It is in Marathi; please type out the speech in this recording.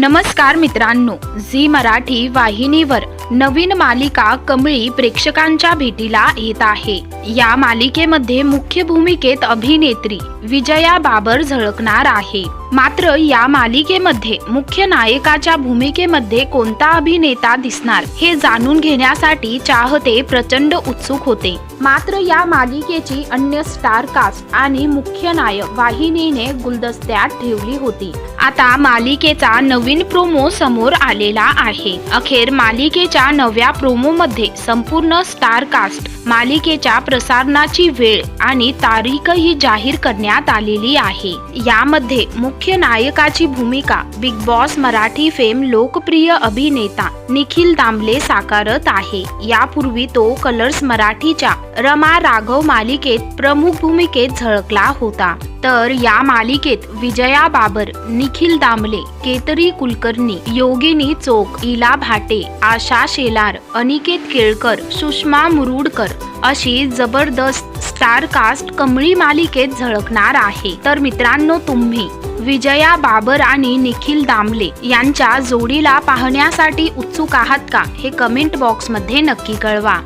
नमस्कार मित्रांनो झी मराठी वाहिनीवर नवीन मालिका कमळी प्रेक्षकांच्या भेटीला येत आहे. या मालिकेमध्ये मुख्य भूमिकेत अभिनेत्री विजया बाबर झळकणार आहे. मात्र या मालिकेमध्ये मुख्य नायकाच्या भूमिकेमध्ये कोणता अभिनेता दिसणार हे जाणून घेण्यासाठी चाहते प्रचंड उत्सुक होते. मात्र या मालिकेची अन्य स्टार कास्ट आणि मुख्य नायक वाहिनीने गुलदस्त्यात ठेवली होती. आता मालिकेचा नवीन प्रोमो समोर आलेला आहे. अखेर मालिकेच्या नव्या प्रोमो मध्ये संपूर्ण स्टार कास्ट मालिकेच्या प्रसारणाची वेळ आणि तारीखही जाहीर करण्यात आलेली आहे. यामध्ये मुख्य नायकाची भूमिका बिग बॉस मराठी फेम लोकप्रिय अभिनेता निखिल दामले साकारत आहे. यापूर्वी तो कलर्स मराठीच्या रमा राघव मालिकेत प्रमुख भूमिकेत झळकला होता. तर या मालिकेत विजया बाबर निखिल दामले केतरी कुलकर्णी योगिनी चोक इला भाटे आशा शेलार अनिकेत केळकर सुषमा मुरुडकर अशी जबरदस्त स्टार कास्ट कमळी मालिकेत झळकणार आहे. तर मित्रांनो तुम्ही विजया बाबर आणि निखिल दामले यांच्या जोडीला पाहण्यासाठी उत्सुक आहात का? हे कमेंट बॉक्समध्ये नक्की कळवा.